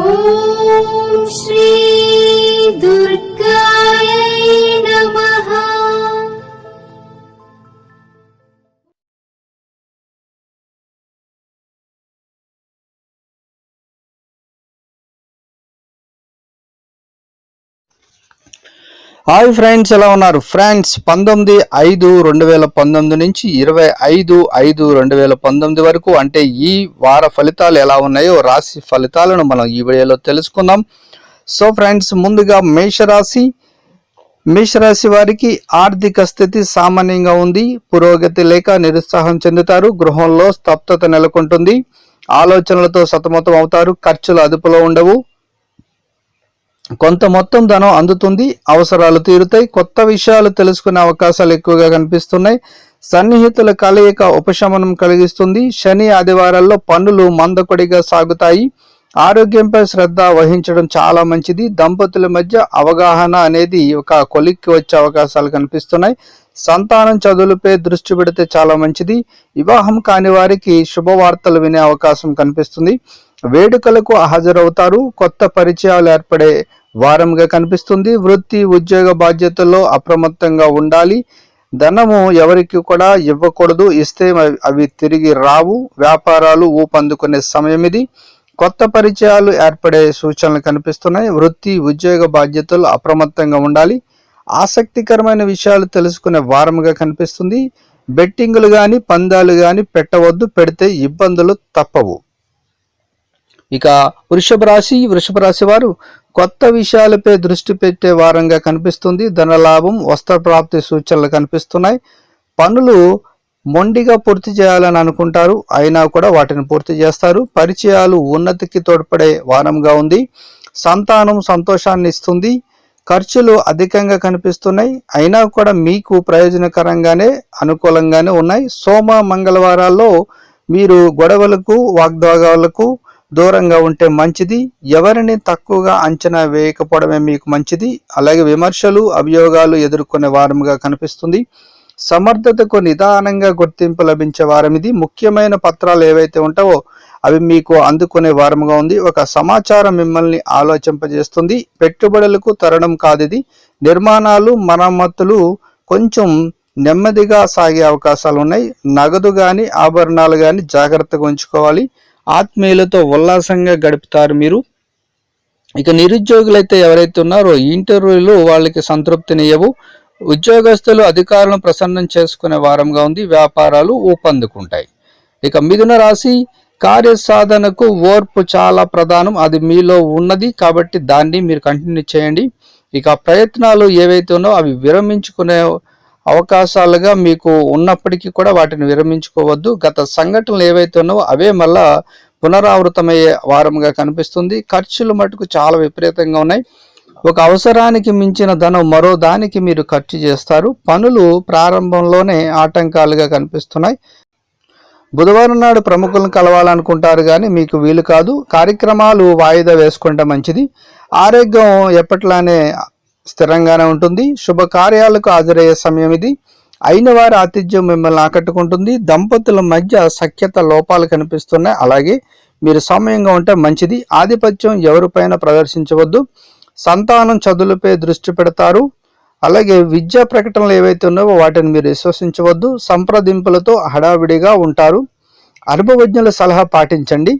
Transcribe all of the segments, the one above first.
ॐ Shri hi friends ఎలా ఉన్నారు? Friends పంతొమ్మిది ఐదు రెండు వేల పంతొమ్మిది నుంచి ఇరవై ఐదు ఐదు రెండు వేల పంతొమ్మిది వరకు అంటే ఈ వార ఫలితాలు ఎలా ఉన్నాయో రాశి ఫలితాలను మనం ఈ వీడియోలో తెలుసుకుందాం. సో ఫ్రెండ్స్ ముందుగా మేషరాశి. మేషరాశి వారికి ఆర్థిక స్థితి సామాన్యంగా ఉంది. పురోగతి లేక నిరుత్సాహం చెందుతారు. గృహంలో స్తబ్దత నెలకొంటుంది. ఆలోచనలతో సతమతం అవుతారు. ఖర్చులు అదుపులో ఉండవు. కొంత మొత్తం ధనం అందుతుంది అవసరాలు తీరుతాయి. కొత్త విషయాలు తెలుసుకునే అవకాశాలు ఎక్కువగా కనిపిస్తున్నాయి. సన్నిహితుల కలయిక ఉపశమనం కలిగిస్తుంది. శని ఆదివారాల్లో పనులు మందకొడిగా సాగుతాయి. ఆరోగ్యంపై శ్రద్ధ వహించడం చాలా మంచిది. దంపతుల మధ్య అవగాహన అనేది ఒక కొలిక్కి వచ్చే అవకాశాలు కనిపిస్తున్నాయి. సంతానం చదువులపై దృష్టి పెడితే చాలా మంచిది. వివాహం కాని వారికి శుభవార్తలు వినే అవకాశం కనిపిస్తుంది. వేడుకలకు హాజరవుతారు. కొత్త పరిచయాలు ఏర్పడే వారంగా కనిపిస్తుంది. వృత్తి ఉద్యోగ బాధ్యతల్లో అప్రమత్తంగా ఉండాలి. ధనము ఎవరికి కూడా ఇవ్వకూడదు. ఇస్తే అవి- అవి తిరిగి రావు. వ్యాపారాలు ఊపందుకునే సమయం ఇది. కొత్త పరిచయాలు ఏర్పడే సూచనలు కనిపిస్తున్నాయి. వృత్తి ఉద్యోగ బాధ్యతలు అప్రమత్తంగా ఉండాలి. ఆసక్తికరమైన విషయాలు తెలుసుకునే వారముగా కనిపిస్తుంది. బెట్టింగులు కానీ పందాలు కానీ పెట్టవద్దు. పెడితే ఇబ్బందులు తప్పవు. ఇక వృషభ రాశి వృషభ రాశి వారు కొత్త విషయాలపై దృష్టి పెట్టే వారంగా కనిపిస్తుంది. ధనలాభం వస్త్ర ప్రాప్తి సూచనలు కనిపిస్తున్నాయి. పనులు మొండిగా పూర్తి చేయాలని అనుకుంటారు. అయినా కూడా వాటిని పూర్తి చేస్తారు. పరిచయాలు ఉన్నతికి తోడ్పడే వారంగా ఉంది. సంతానం సంతోషాన్ని ఇస్తుంది. ఖర్చులు అధికంగా కనిపిస్తున్నాయి. అయినా కూడా మీకు ప్రయోజనకరంగానే అనుకూలంగానే ఉన్నాయి. సోమ మంగళవారాల్లో మీరు గొడవలకు వాగ్దాగాలకు దూరంగా ఉంటే మంచిది ఎవరిని తక్కువగా అంచనా వేయకపోవడమే మీకు మంచిది. అలాగే విమర్శలు అభియోగాలు ఎదుర్కొనే వారముగా కనిపిస్తుంది. సమర్థతకు నిదానంగా గుర్తింపు లభించే వారం ఇది ముఖ్యమైన పత్రాలు ఏవైతే ఉంటావో అవి మీకు అందుకునే వారముగా ఉంది. ఒక సమాచారం మిమ్మల్ని ఆలోచింపజేస్తుంది. పెట్టుబడులకు తరణం కాదు ఇది నిర్మాణాలు మరమ్మతులు కొంచెం నెమ్మదిగా సాగే అవకాశాలు ఉన్నాయి నగదు కానీ ఆభరణాలు కానీ జాగ్రత్తగా ఉంచుకోవాలి. ఆత్మీయులతో ఉల్లాసంగా గడుపుతారు మీరు. ఇక నిరుద్యోగులైతే ఎవరైతే ఉన్నారో ఇంటర్వ్యూలు వాళ్ళకి సంతృప్తినియ్యవు. ఉద్యోగస్తులు అధికారులను ప్రసన్నం చేసుకునే వారంగా ఉంది. వ్యాపారాలు ఊపందుకుంటాయి. ఇక మిథున రాశి కార్యసాధనకు ఓర్పు చాలా ప్రధానం. అది మీలో ఉన్నది కాబట్టి దాన్ని మీరు కంటిన్యూ చేయండి. ఇక ప్రయత్నాలు ఏవైతే ఉన్నో అవి విరమించుకునే అవకాశాలుగా మీకు ఉన్నప్పటికీ కూడా వాటిని విరమించుకోవద్దు. గత సంఘటనలు ఏవైతే ఉన్నావో అవే మళ్ళా పునరావృతమయ్యే వారంగా కనిపిస్తుంది. ఖర్చులు మటుకు చాలా విపరీతంగా ఉన్నాయి. ఒక అవసరానికి మించిన ధనం మరో దానికి మీరు ఖర్చు చేస్తారు. పనులు ప్రారంభంలోనే ఆటంకాలుగా కనిపిస్తున్నాయి. బుధవారం నాడు ప్రముఖులను కలవాలనుకుంటారు కానీ మీకు వీలు కాదు. కార్యక్రమాలు వాయిదా వేసుకుంటే మంచిది. ఆరోగ్యం ఎప్పట్లానే స్థిరంగానే ఉంటుంది. శుభకార్యాలకు హాజరయ్యే సమయం ఇది. అయిన వారి ఆతిథ్యం మిమ్మల్ని ఆకట్టుకుంటుంది. దంపతుల మధ్య సఖ్యత లోపాలు కనిపిస్తున్నాయి. అలాగే మీరు సమయంగా ఉంటే మంచిది. ఆధిపత్యం ఎవరిపైన ప్రదర్శించవద్దు. సంతానం చదువులపై దృష్టి పెడతారు. అలాగే విద్యా ప్రకటనలు ఏవైతే ఉన్నావో వాటిని మీరు విశ్వసించవద్దు. సంప్రదింపులతో హడావిడిగా ఉంటారు. అనుభవజ్ఞుల సలహా పాటించండి.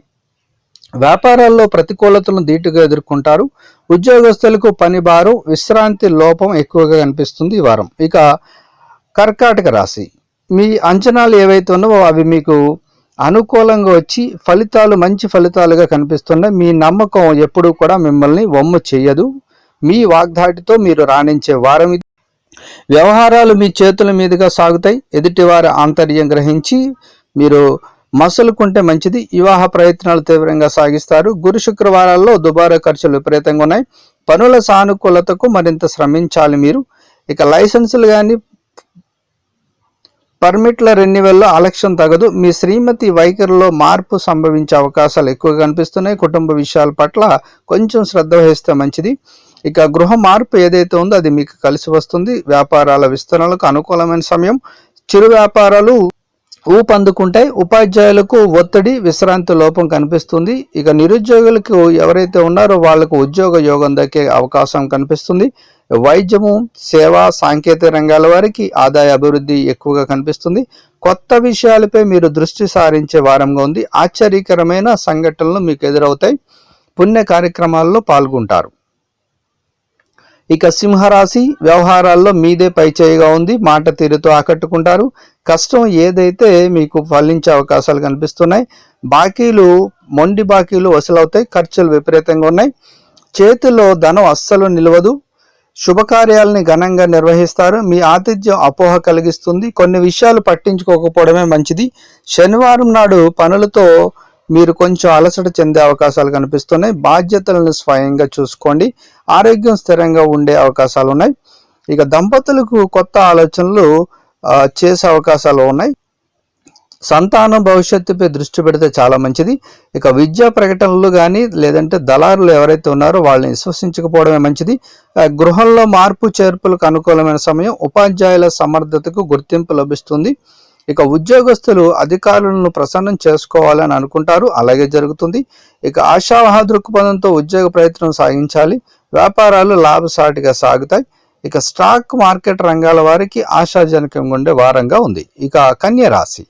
వ్యాపారాల్లో ప్రతికూలతలను ధీటుగా ఎదుర్కొంటారు. ఉద్యోగస్తులకు పని భారం విశ్రాంతి లోపం ఎక్కువగా కనిపిస్తుంది ఈ వారం. ఇక కర్కాటక రాశి. మీ అంచనాలు ఏవైతే ఉన్నావో అవి మీకు అనుకూలంగా వచ్చి ఫలితాలు మంచి ఫలితాలుగా కనిపిస్తున్నాయి. మీ నమ్మకం ఎప్పుడూ కూడా మిమ్మల్ని వమ్ము చేయదు. మీ వాగ్దాటితో మీరు రాణించే వారం ఇది. వ్యవహారాలు మీ చేతుల మీదుగా సాగుతాయి. ఎదుటివారి ఆంతర్యం గ్రహించి మీరు మసలుకుంటే మంచిది. వివాహ ప్రయత్నాలు తీవ్రంగా సాగిస్తారు. గురు శుక్రవారాల్లో దుబారా ఖర్చులు విపరీతంగా ఉన్నాయి. పనుల సానుకూలతకు మరింత శ్రమించాలి మీరు. ఇక లైసెన్సులు కానీ పర్మిట్ల రెన్యువల్లో ఆలక్ష్యం తగదు. మీ శ్రీమతి వైఖరిలో మార్పు సంభవించే అవకాశాలు ఎక్కువగా కనిపిస్తున్నాయి. కుటుంబ విషయాల పట్ల కొంచెం శ్రద్ధ వహిస్తే మంచిది. ఇక గృహ మార్పు ఏదైతే ఉందో అది మీకు కలిసి వస్తుంది. వ్యాపారాల విస్తరణలకు అనుకూలమైన సమయం. చిరు వ్యాపారాలు ఊపందుకుంటాయి ఉపాధ్యాయులకు ఒత్తిడి విశ్రాంతి లోపం కనిపిస్తుంది. ఇక నిరుద్యోగులకు ఎవరైతే ఉన్నారో వాళ్ళకు ఉద్యోగ యోగం దక్కే అవకాశం కనిపిస్తుంది. వైద్యము సేవ సాంకేతిక రంగాల వారికి ఆదాయ అభివృద్ధి ఎక్కువగా కనిపిస్తుంది. కొత్త విషయాలపై మీరు దృష్టి సారించే వారంగా ఉంది. ఆశ్చర్యకరమైన సంఘటనలు మీకు ఎదురవుతాయి. పుణ్య కార్యక్రమాల్లో పాల్గొంటారు. ఇక సింహరాశి వ్యవహారాల్లో మీదే పైచేయిగా ఉంది. మాట తీరుతో ఆకట్టుకుంటారు. కష్టం ఏదైతే మీకు ఫలించే అవకాశాలు కనిపిస్తున్నాయి. బాకీలు మొండి బాకీలు వసూలవుతాయి. ఖర్చులు విపరీతంగా ఉన్నాయి. చేతిలో ధనం అస్సలు నిలవదు. శుభకార్యాలని ఘనంగా నిర్వహిస్తారు. మీ ఆతిథ్యం అపోహ కలిగిస్తుంది. కొన్ని విషయాలు పట్టించుకోకపోవడమే మంచిది. శనివారం నాడు పనులతో మీరు కొంచెం అలసట చెందే అవకాశాలు కనిపిస్తున్నాయి. బాధ్యతలను స్వయంగా చూసుకోండి. ఆరోగ్యం స్థిరంగా ఉండే అవకాశాలు ఉన్నాయి. ఇక దంపతులకు కొత్త ఆలోచనలు చేసే అవకాశాలు ఉన్నాయి. సంతానం భవిష్యత్తుపై దృష్టి పెడితే చాలా మంచిది. ఇక విద్యా ప్రకటనలు కానీ లేదంటే దళారులు ఎవరైతే ఉన్నారో వాళ్ళని విశ్వసించకపోవడమే మంచిది. గృహంలో మార్పు చేర్పులకు అనుకూలమైన సమయం ఉపాధ్యాయుల సమర్థతకు గుర్తింపు లభిస్తుంది. ఇక ఉద్యోగస్తులు అధికారులను ప్రసన్నం చేసుకోవాలని అనుకుంటారు. అలాగే జరుగుతుంది. ఇక ఆశావహ దృక్పథంతో ఉద్యోగ ప్రయత్నం సాగించాలి. వ్యాపారాలు లాభసాటిగా సాగుతాయి. ఇక స్టాక్ మార్కెట్ రంగాల వారికి ఆశాజనకంగా ఉండే వారంగా ఉంది. ఇక కన్య రాశి.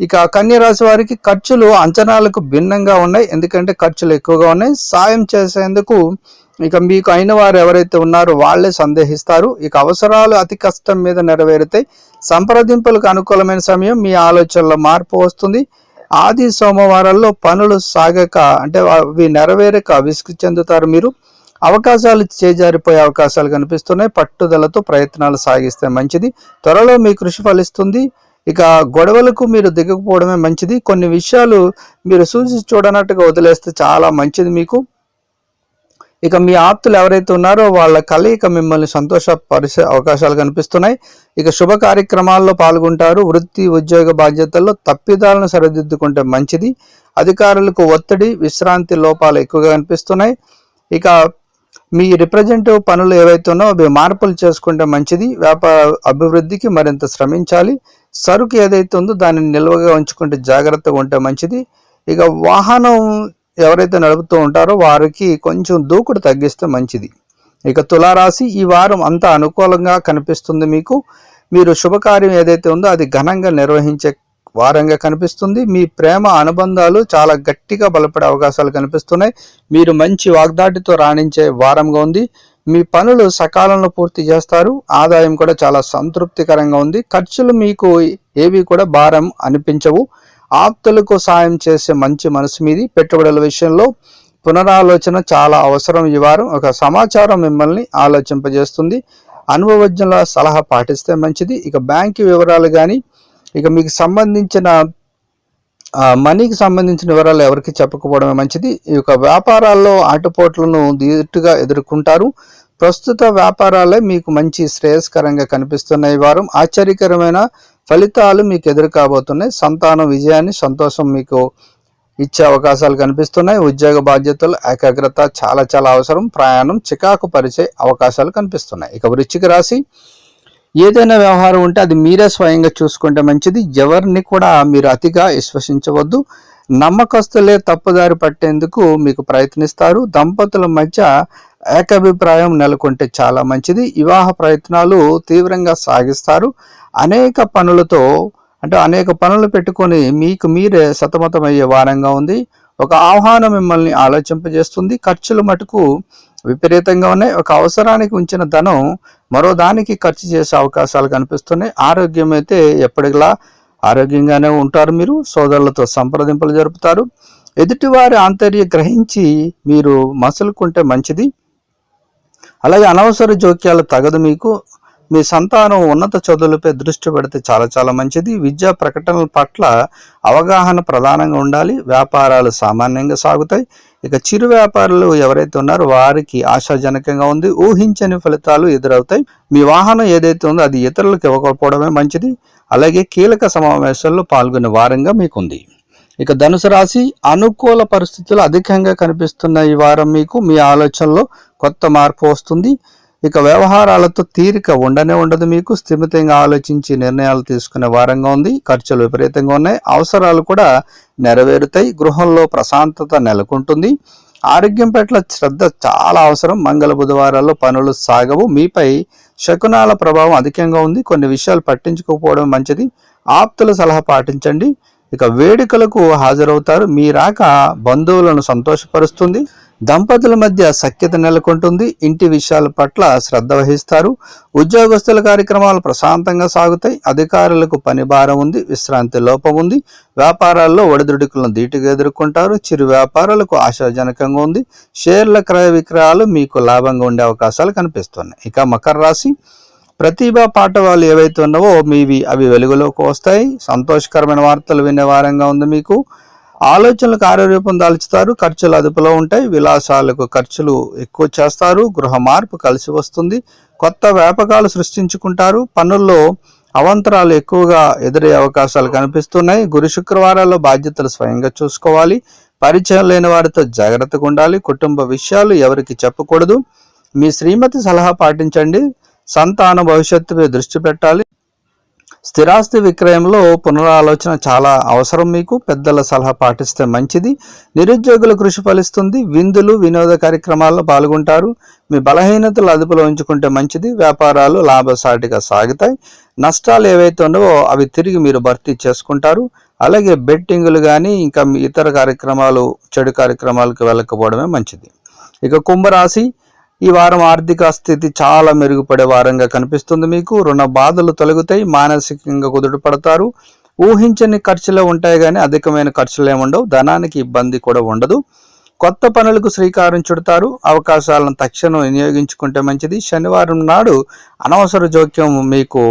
ఇక కన్య రాశి వారికి ఖర్చులు అంచనాలకు భిన్నంగా ఉన్నాయి. ఎందుకంటే ఖర్చులు ఎక్కువగా ఉన్నాయి. సాయం చేసేందుకు ఇక మీకు అయిన వారు ఎవరైతే ఉన్నారో వాళ్ళే సందేహిస్తారు. ఇక అవసరాలు అతి కష్టం మీద నెరవేరుతాయి సంప్రదింపులకు అనుకూలమైన సమయం మీ ఆలోచనలో మార్పు వస్తుంది. ఆది సోమవారాల్లో పనులు సాగక అంటే అవి నెరవేరక విసుగు చెందుతారు మీరు. అవకాశాలు చేజారిపోయే అవకాశాలు కనిపిస్తున్నాయి. పట్టుదలతో ప్రయత్నాలు సాగిస్తే మంచిది. త్వరలో మీ కృషి ఫలిస్తుంది. ఇక గొడవలకు మీరు దిగకపోవడమే మంచిది. కొన్ని విషయాలు మీరు సూచి చూడనట్టుగా వదిలేస్తే చాలా మంచిది మీకు. ఇక మీ ఆప్తులు ఎవరైతే ఉన్నారో వాళ్ళ కలయిక మిమ్మల్ని సంతోషపరిచే అవకాశాలు కనిపిస్తున్నాయి. ఇక శుభ కార్యక్రమాల్లో పాల్గొంటారు. వృత్తి ఉద్యోగ బాధ్యతల్లో తప్పిదాలను సరిదిద్దుకుంటే మంచిది. అధికారులకు ఒత్తిడి విశ్రాంతి లోపాలు ఎక్కువగా కనిపిస్తున్నాయి. ఇక మీ రిప్రజెంటివ్ పనులు ఏవైతే ఉన్నాయో అవి మార్పులు చేసుకుంటే మంచిది. వ్యాపార అభివృద్ధికి మరింత శ్రమించాలి. సరుకు ఏదైతే ఉందో దానిని నిల్వగా ఉంచుకుంటే జాగ్రత్తగా ఉంటే మంచిది. ఇక వాహనం ఎవరైతే నడుపుతూ ఉంటారో వారికి కొంచెం దూకుడు తగ్గిస్తే మంచిది. ఇక తులారాశి ఈ వారం అంతా అనుకూలంగా కనిపిస్తుంది మీకు. మీరు శుభకార్యం ఏదైతే ఉందో అది ఘనంగా నిర్వహించే వారంగా కనిపిస్తుంది. మీ ప్రేమ అనుబంధాలు చాలా గట్టిగా బలపడే అవకాశాలు కనిపిస్తున్నాయి. మీరు మంచి వాగ్దాటితో రాణించే వారంగా ఉంది. మీ పనులు సకాలంలో పూర్తి చేస్తారు. ఆదాయం కూడా చాలా సంతృప్తికరంగా ఉంది. ఖర్చులు మీకు ఏవి కూడా భారం అనిపించవు. ఆప్తులకు సాయం చేసే మంచి మనసు మీది. పెట్టుబడుల విషయంలో పునరాలోచన చాలా అవసరం. ఈ వారం ఒక సమాచారం మిమ్మల్ని ఆలోచింపజేస్తుంది. అనుభవజ్ఞుల సలహా పాటిస్తే మంచిది. ఇక బ్యాంకు వివరాలు కానీ ఇక మీకు సంబంధించిన మనీకి సంబంధించిన వివరాలు ఎవరికి చెప్పకపోవడమే మంచిది. ఈ యొక్క వ్యాపారాల్లో ఆటుపోట్లను దీటుగా ఎదుర్కొంటారు. ప్రస్తుత వ్యాపారాలే మీకు మంచి శ్రేయస్కరంగా కనిపిస్తున్నాయి వారం. ఆశ్చర్యకరమైన ఫలితాలు మీకు ఎదురు కాబోతున్నాయి. సంతానం విజయాన్ని సంతోషం మీకు ఇచ్చే అవకాశాలు కనిపిస్తున్నాయి. ఉద్యోగ బాధ్యతలు ఏకాగ్రత చాలా చాలా అవసరం. ప్రయాణం చికాకు పరిచే అవకాశాలు కనిపిస్తున్నాయి. ఇక వృచ్చిక రాశి ఏదైనా వ్యవహారం ఉంటే అది మీరే స్వయంగా చూసుకుంటే మంచిది. ఎవరిని కూడా మీరు అతిగా విశ్వసించవద్దు. నమ్మకస్తులే తప్పుదారి పట్టేందుకు మీకు ప్రయత్నిస్తారు. దంపతుల మధ్య ఏకాభిప్రాయం నెలకొంటే చాలా మంచిది. వివాహ ప్రయత్నాలు తీవ్రంగా సాగిస్తారు. అనేక పనులతో అంటే అనేక పనులు పెట్టుకొని మీకు మీరే సతమతమయ్యే వారంగా ఉంది. ఒక ఆహ్వానం మిమ్మల్ని ఆలోచింపజేస్తుంది. ఖర్చులు మటుకు విపరీతంగా ఉన్నాయి. ఒక అవసరానికి ఉంచిన ధనం మరో దానికి ఖర్చు చేసే అవకాశాలు కనిపిస్తున్నాయి. ఆరోగ్యం అయితే ఎప్పటిలా ఆరోగ్యంగానే ఉంటారు మీరు. సోదరులతో సంప్రదింపులు జరుపుతారు. ఎదుటివారి ఆంతర్య గ్రహించి మీరు మసలుకుంటే మంచిది. అలాగే అనవసర జోక్యాలు తగదు మీకు. మీ సంతానం ఉన్నత చదువులపై దృష్టి పెడితే చాలా చాలా మంచిది. విద్యా ప్రకటనల పట్ల అవగాహన ప్రధానంగా ఉండాలి. వ్యాపారాలు సామాన్యంగా సాగుతాయి. ఇక చిరు వ్యాపారులు ఎవరైతే ఉన్నారో వారికి ఆశాజనకంగా ఉంది. ఊహించని ఫలితాలు ఎదురవుతాయి. మీ వాహనం ఏదైతే ఉందో అది ఇతరులకు ఇవ్వకపోవడమే మంచిది. అలాగే కీలక సమావేశాల్లో పాల్గొనే వారంగా మీకుంది. ఇక ధనుసు రాశి అనుకూల పరిస్థితులు అధికంగా కనిపిస్తున్న ఈ వారం మీకు మీ ఆలోచనలో కొత్త మార్పు వస్తుంది. ఇక వ్యవహారాలతో తీరిక ఉండనే ఉండదు మీకు. స్థిమితంగా ఆలోచించి నిర్ణయాలు తీసుకునే వారంగా ఉంది. ఖర్చులు విపరీతంగా ఉన్నాయి. అవసరాలు కూడా నెరవేరుతాయి. గృహంలో ప్రశాంతత నెలకొంటుంది. ఆరోగ్యం పట్ల శ్రద్ధ చాలా అవసరం. మంగళ బుధవారాల్లో పనులు సాగవు. మీపై శకునాల ప్రభావం అధికంగా ఉంది. కొన్ని విషయాలు పట్టించుకోకపోవడం మంచిది. ఆప్తుల సలహా పాటించండి. ఇక వేడుకలకు హాజరవుతారు. మీ రాక బంధువులను సంతోషపరుస్తుంది. దంపతుల మధ్య సఖ్యత నెలకొంటుంది. ఇంటి విషయాల పట్ల శ్రద్ధ వహిస్తారు. ఉద్యోగస్తుల కార్యక్రమాలు ప్రశాంతంగా సాగుతాయి. అధికారులకు పని భారం ఉంది. విశ్రాంతి లోపం ఉంది. వ్యాపారాల్లో ఒడిదుడుకులను ధీటుగా ఎదుర్కొంటారు. చిరు వ్యాపారాలకు ఆశాజనకంగా ఉంది. షేర్ల క్రయ విక్రయాలు మీకు లాభంగా ఉండే అవకాశాలు కనిపిస్తున్నాయి. ఇక మకర రాశి. ప్రతిభ పాఠవాలు ఏవైతే ఉన్నావో మీవి అవి వెలుగులోకి వస్తాయి. సంతోషకరమైన వార్తలు వినే వారంగా ఉంది మీకు. ఆలోచనలు కార్యరూపం దాల్చుతారు. ఖర్చులు అదుపులో ఉంటాయి. విలాసాలకు ఖర్చులు ఎక్కువ చేస్తారు. గృహ మార్పు కలిసి వస్తుంది. కొత్త వ్యాపకాలు సృష్టించుకుంటారు. పనుల్లో అవంతరాలు ఎక్కువగా ఎదురయ్యే అవకాశాలు కనిపిస్తున్నాయి. గురు శుక్రవారాల్లో బాధ్యతలు స్వయంగా చూసుకోవాలి. పరిచయం లేని వారితో జాగ్రత్తగా ఉండాలి. కుటుంబ విషయాలు ఎవరికి చెప్పకూడదు. మీ శ్రీమతి సలహా పాటించండి. సంతాన భవిష్యత్తుపై దృష్టి పెట్టాలి. స్థిరాస్తి విక్రయంలో పునరాలోచన చాలా అవసరం మీకు. పెద్దల సలహా పాటిస్తే మంచిది. నిరుద్యోగుల కృషి ఫలిస్తుంది. విందులు వినోద కార్యక్రమాల్లో పాల్గొంటారు. మీ బలహీనతలు అదుపులో ఉంచుకుంటే మంచిది. వ్యాపారాలు లాభసాటిగా సాగుతాయి. నష్టాలు ఏవైతే ఉన్నావో అవి తిరిగి మీరు భర్తీ చేసుకుంటారు. అలాగే బెట్టింగులు కానీ ఇంకా మీ ఇతర కార్యక్రమాలు చెడు కార్యక్రమాలకు వెళ్ళకపోవడమే మంచిది. ఇక కుంభరాశి ఈ వారం ఆర్థిక స్థితి చాలా మెరుగుపడే వారంగా కనిపిస్తుంది మీకు. రుణ బాధలు తొలగుతాయి మానసికంగా కుదుట పడతారు. ఊహించని ఖర్చులే ఉంటాయి కానీ అధికమైన ఖర్చులు ఏముండవు ధనానికి ఇబ్బంది కూడా ఉండదు. కొత్త పనులకు శ్రీకారం చుడతారు. అవకాశాలను తక్షణం వినియోగించుకుంటే మంచిది. శనివారం నాడు అనవసర జోక్యం మీకు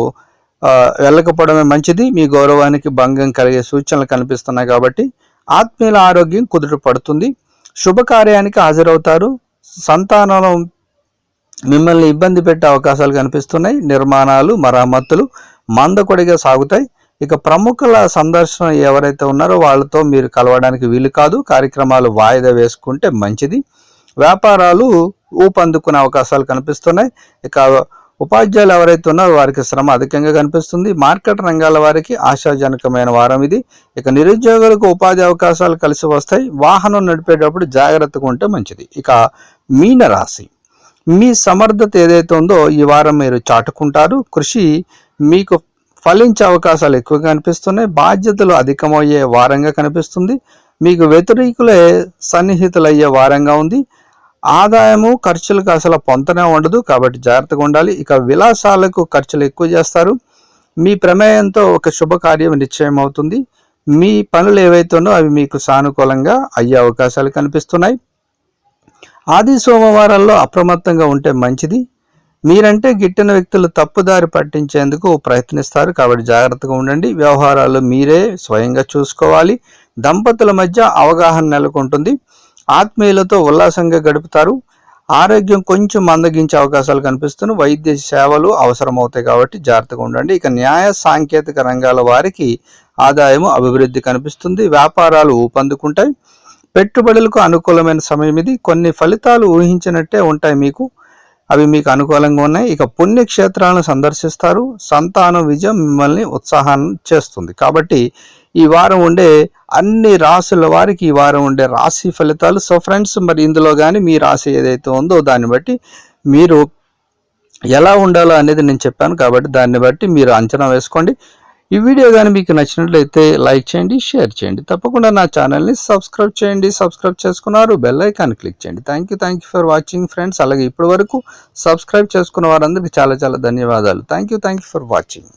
వెళ్ళకపోవడమే మంచిది. మీ గౌరవానికి భంగం కలిగే సూచనలు కనిపిస్తున్నాయి కాబట్టి ఆత్మీయుల ఆరోగ్యం కుదుట పడుతుంది. శుభకార్యానికి హాజరవుతారు. సంతానం మిమ్మల్ని ఇబ్బంది పెట్టే అవకాశాలు కనిపిస్తున్నాయి. నిర్మాణాలు మరమ్మతులు మందకొడిగా సాగుతాయి. ఇక ప్రముఖుల సందర్శన ఎవరైతే ఉన్నారో వాళ్ళతో మీరు కలవడానికి వీలు కాదు. కార్యక్రమాలు వాయిదా వేసుకుంటే మంచిది. వ్యాపారాలు ఊపందుకునే అవకాశాలు కనిపిస్తున్నాయి. ఇక ఉపాధ్యాయులు ఎవరైతే ఉన్నారో వారికి శ్రమ అధికంగా కనిపిస్తుంది. మార్కెట్ రంగాల వారికి ఆశాజనకమైన వారం ఇది. ఇక నిరుద్యోగులకు ఉపాధి అవకాశాలు కలిసి వస్తాయి. వాహనం నడిపేటప్పుడు జాగ్రత్తగా ఉంటే మంచిది. ఇక మీన రాశి మీ సమర్థత ఏదైతే ఉందో ఈ వారం మీరు చాటుకుంటారు. కృషి మీకు ఫలించే అవకాశాలు ఎక్కువగా కనిపిస్తున్నాయి. బాధ్యతలు అధికమయ్యే వారంగా కనిపిస్తుంది. మీకు వ్యతిరేకులే సన్నిహితులయ్యే వారంగా ఉంది. ఆదాయము ఖర్చులకు అసలు పొంతనే ఉండదు. కాబట్టి జాగ్రత్తగా ఉండాలి. ఇక విలాసాలకు ఖర్చులు ఎక్కువ చేస్తారు. మీ ప్రమేయంతో ఒక శుభకార్యం నిశ్చయం అవుతుంది. మీ పనులు ఏవైతే ఉన్నో అవి మీకు సానుకూలంగా అయ్యే అవకాశాలు కనిపిస్తున్నాయి. ఆది సోమవారాల్లో అప్రమత్తంగా ఉంటే మంచిది. మీరంటే గిట్టిన వ్యక్తులు తప్పుదారి పట్టించేందుకు ప్రయత్నిస్తారు. కాబట్టి జాగ్రత్తగా ఉండండి. వ్యవహారాలు మీరే స్వయంగా చూసుకోవాలి. దంపతుల మధ్య అవగాహన నెలకొంటుంది. ఆత్మీయులతో ఉల్లాసంగా గడుపుతారు. ఆరోగ్యం కొంచెం మందగించే అవకాశాలు కనిపిస్తున్నాయి వైద్య సేవలు అవసరమవుతాయి కాబట్టి జాగ్రత్తగా ఉండండి. ఇక న్యాయ సాంకేతిక రంగాల వారికి ఆదాయము అభివృద్ధి కనిపిస్తుంది. వ్యాపారాలు ఊపందుకుంటాయి. పెట్టుబడులకు అనుకూలమైన సమయం ఇది. కొన్ని ఫలితాలు ఊహించినట్టే ఉంటాయి మీకు. అవి మీకు అనుకూలంగా ఉన్నాయి. ఇక పుణ్యక్షేత్రాలను సందర్శిస్తారు. సంతానం విజయం మిమ్మల్ని ఉత్సాహం చేస్తుంది. కాబట్టి ఈ వారం ఉండే అన్ని రాసుల వారికి ఈ వారం ఉండే రాశి ఫలితాలు. సో ఫ్రెండ్స్ మరి ఇందులో కానీ మీ రాశి ఏదైతే ఉందో దాన్ని బట్టి మీరు ఎలా ఉండాలో అనేది నేను చెప్పాను కాబట్టి దాన్ని బట్టి మీరు అంచనా వేసుకోండి. ఈ వీడియో కానీ మీకు నచ్చినట్లయితే లైక్ చేయండి షేర్ చేయండి. తప్పకుండా నా ఛానల్ని సబ్స్క్రైబ్ చేయండి. సబ్స్క్రైబ్ చేసుకున్నారు బెల్ ఐకాన్ క్లిక్ చేయండి. Thank you thank you for watching friends అలాగే ఇప్పటి వరకు సబ్స్క్రైబ్ చేసుకున్న వారందరికీ చాలా చాలా ధన్యవాదాలు. Thank you thank you for watching